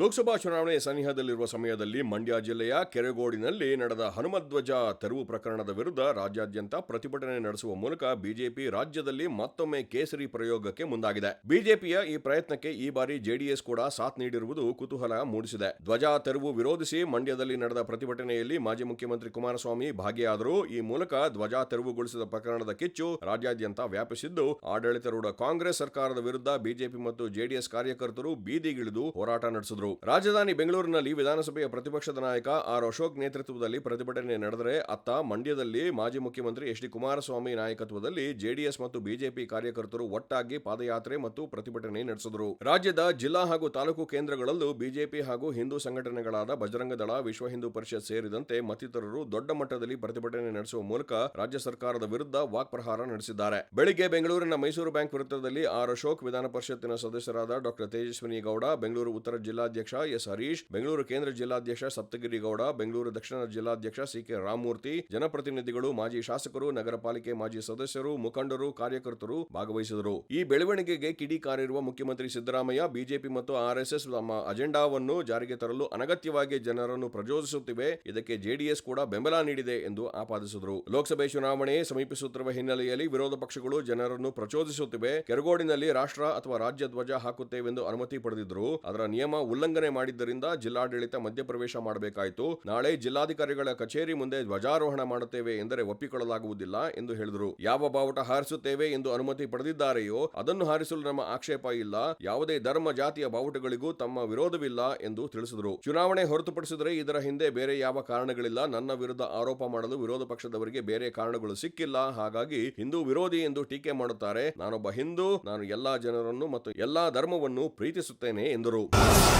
ಲೋಕಸಭಾ ಚುನಾವಣೆ ಸನಿಹದಲ್ಲಿರುವ ಸಮಯದಲ್ಲಿ ಮಂಡ್ಯ ಜಿಲ್ಲೆಯ ಕೆರೆಗೋಡಿನಲ್ಲಿ ನಡೆದ ಹನುಮಧ್ವಜ ತೆರವು ಪ್ರಕರಣದ ವಿರುದ್ಧ ರಾಜ್ಯಾದ್ಯಂತ ಪ್ರತಿಭಟನೆ ನಡೆಸುವ ಮೂಲಕ ಬಿಜೆಪಿ ರಾಜ್ಯದಲ್ಲಿ ಮತ್ತೊಮ್ಮೆ ಕೇಸರಿ ಪ್ರಯೋಗಕ್ಕೆ ಮುಂದಾಗಿದೆ. ಬಿಜೆಪಿಯ ಈ ಪ್ರಯತ್ನಕ್ಕೆ ಈ ಬಾರಿ ಜೆಡಿಎಸ್ ಕೂಡ ಸಾಥ್ ನೀಡಿರುವುದು ಕುತೂಹಲ ಮೂಡಿಸಿದೆ. ಧ್ವಜ ತೆರವು ವಿರೋಧಿಸಿ ಮಂಡ್ಯದಲ್ಲಿ ನಡೆದ ಪ್ರತಿಭಟನೆಯಲ್ಲಿ ಮಾಜಿ ಮುಖ್ಯಮಂತ್ರಿ ಕುಮಾರಸ್ವಾಮಿ ಭಾಗಿಯಾದರು ಈ ಮೂಲಕ ಧ್ವಜ ತೆರವುಗೊಳಿಸಿದ ಪ್ರಕರಣದ ಕಿಚ್ಚು ರಾಜ್ಯಾದ್ಯಂತ ವ್ಯಾಪಿಸಿದ್ದು, ಆಡಳಿತಾರೂಢ ಕಾಂಗ್ರೆಸ್ ಸರ್ಕಾರದ ವಿರುದ್ಧ ಬಿಜೆಪಿ ಮತ್ತು ಜೆಡಿಎಸ್ ಕಾರ್ಯಕರ್ತರು ಬೀದಿಗಿಳಿದು ಹೋರಾಟ ನಡೆಸಿದರು. ರಾಜಧಾನಿ ಬೆಂಗಳೂರಿನಲ್ಲಿ ವಿಧಾನಸಭೆಯ ಪ್ರತಿಪಕ್ಷದ ನಾಯಕ ಆರ್ ಅಶೋಕ್ ನೇತೃತ್ವದಲ್ಲಿ ಪ್ರತಿಭಟನೆ ನಡೆದರೆ ಅತ್ತ ಮಂಡ್ಯದಲ್ಲಿ ಮಾಜಿ ಮುಖ್ಯಮಂತ್ರಿ ಎಚ್ ಡಿ ಕುಮಾರಸ್ವಾಮಿ ನಾಯಕತ್ವದಲ್ಲಿ ಜೆಡಿಎಸ್ ಮತ್ತು ಬಿಜೆಪಿ ಕಾರ್ಯಕರ್ತರು ಒಟ್ಟಾಗಿ ಪಾದಯಾತ್ರೆ ಮತ್ತು ಪ್ರತಿಭಟನೆ ನಡೆಸಿದರು. ರಾಜ್ಯದ ಜಿಲ್ಲಾ ಹಾಗೂ ತಾಲೂಕು ಕೇಂದ್ರಗಳಲ್ಲೂ ಬಿಜೆಪಿ ಹಾಗೂ ಹಿಂದೂ ಸಂಘಟನೆಗಳಾದ ಬಜರಂಗ ದಳ, ವಿಶ್ವ ಹಿಂದೂ ಪರಿಷತ್ ಸೇರಿದಂತೆ ಮತ್ತಿತರರು ದೊಡ್ಡ ಮಟ್ಟದಲ್ಲಿ ಪ್ರತಿಭಟನೆ ನಡೆಸುವ ಮೂಲಕ ರಾಜ್ಯ ಸರ್ಕಾರದ ವಿರುದ್ಧ ವಾಕ್ಪ್ರಹಾರ ನಡೆಸಿದ್ದಾರೆ. ಬೆಳಿಗ್ಗೆ ಬೆಂಗಳೂರಿನ ಮೈಸೂರು ಬ್ಯಾಂಕ್ ವೃತ್ತದಲ್ಲಿ ಆರ್ ಅಶೋಕ್ ವಿಧಾನ ಪರಿಷತ್ತಿನ ಸದಸ್ಯರಾದ ಡಾಕ್ಟರ್ ತೇಜಸ್ವಿನಿ ಗೌಡ, ಬೆಂಗಳೂರು ಉತ್ತರ ಜಿಲ್ಲಾಧ್ಯಕ್ಷ ಎಸ್ ಹರೀಶ್, ಬೆಂಗಳೂರು ಕೇಂದ್ರ ಜಿಲ್ಲಾಧ್ಯಕ್ಷ ಸಪ್ತಗಿರಿ ಗೌಡ ಬೆಂಗಳೂರು ದಕ್ಷಿಣ ಜಿಲ್ಲಾಧ್ಯಕ್ಷ ಸಿಕೆ ರಾಮಮೂರ್ತಿ, ಜನಪ್ರತಿನಿಧಿಗಳು, ಮಾಜಿ ಶಾಸಕರು, ನಗರ ಪಾಲಿಕೆ ಮಾಜಿ ಸದಸ್ಯರು, ಮುಖಂಡರು, ಕಾರ್ಯಕರ್ತರು ಭಾಗವಹಿಸಿದರು. ಈ ಬೆಳವಣಿಗೆಗೆ ಕಿಡಿಕಾರಿರುವ ಮುಖ್ಯಮಂತ್ರಿ ಸಿದ್ದರಾಮಯ್ಯ, ಬಿಜೆಪಿ ಮತ್ತು ಆರ್ಎಸ್ಎಸ್ ತಮ್ಮ ಅಜೆಂಡಾವನ್ನು ಜಾರಿಗೆ ತರಲು ಅನಗತ್ಯವಾಗಿ ಜನರನ್ನು ಪ್ರಚೋದಿಸುತ್ತಿವೆ. ಇದಕ್ಕೆ ಜೆಡಿಎಸ್ ಕೂಡ ಬೆಂಬಲ ನೀಡಿದೆ ಎಂದು ಆಪಾದಿಸಿದರು. ಲೋಕಸಭೆ ಚುನಾವಣೆ ಸಮೀಪಿಸುತ್ತಿರುವ ಹಿನ್ನೆಲೆಯಲ್ಲಿ ವಿರೋಧ ಪಕ್ಷಗಳು ಜನರನ್ನು ಪ್ರಚೋದಿಸುತ್ತಿವೆ. ಕೆರಗೋಡಿನಲ್ಲಿ ರಾಷ್ಟ್ರ ಅಥವಾ ರಾಜ್ಯ ಧ್ವಜ ಹಾಕುತ್ತೇವೆಂದು ಅನುಮತಿ ಪಡೆದಿದ್ದರು. ಅದರ ನಿಯಮ ಉಲ್ಲಂಘನೆ ಮಾಡಿದ್ದರಿಂದ ಜಿಲ್ಲಾಡಳಿತ ಮಧ್ಯಪ್ರವೇಶ ಮಾಡಬೇಕಾಯಿತು. ನಾಳೆ ಜಿಲ್ಲಾಧಿಕಾರಿಗಳ ಕಚೇರಿ ಮುಂದೆ ಧ್ವಜಾರೋಹಣ ಮಾಡುತ್ತೇವೆ ಎಂದರೆ ಒಪ್ಪಿಕೊಳ್ಳಲಾಗುವುದಿಲ್ಲ ಎಂದು ಹೇಳಿದರು. ಯಾವ ಬಾವುಟ ಹಾರಿಸುತ್ತೇವೆ ಎಂದು ಅನುಮತಿ ಪಡೆದಿದ್ದಾರೆಯೋ ಅದನ್ನು ಹಾರಿಸಲು ನಮ್ಮ ಆಕ್ಷೇಪ ಇಲ್ಲ. ಯಾವುದೇ ಧರ್ಮ, ಜಾತಿಯ ಬಾವುಟಗಳಿಗೂ ತಮ್ಮ ವಿರೋಧವಿಲ್ಲ ಎಂದು ತಿಳಿಸಿದರು. ಚುನಾವಣೆ ಹೊರತುಪಡಿಸಿದರೆ ಇದರ ಹಿಂದೆ ಬೇರೆ ಯಾವ ಕಾರಣಗಳಿಲ್ಲ. ನನ್ನ ವಿರುದ್ಧ ಆರೋಪ ಮಾಡಲು ವಿರೋಧ ಪಕ್ಷದವರಿಗೆ ಬೇರೆ ಕಾರಣಗಳು ಸಿಕ್ಕಿಲ್ಲ. ಹಾಗಾಗಿ ಹಿಂದೂ ವಿರೋಧಿ ಎಂದು ಟೀಕೆ ಮಾಡುತ್ತಾರೆ. ನಾನೊಬ್ಬ ಹಿಂದೂ, ನಾನು ಎಲ್ಲಾ ಜನರನ್ನು ಮತ್ತು ಎಲ್ಲಾ ಧರ್ಮವನ್ನು ಪ್ರೀತಿಸುತ್ತೇನೆ ಎಂದರು.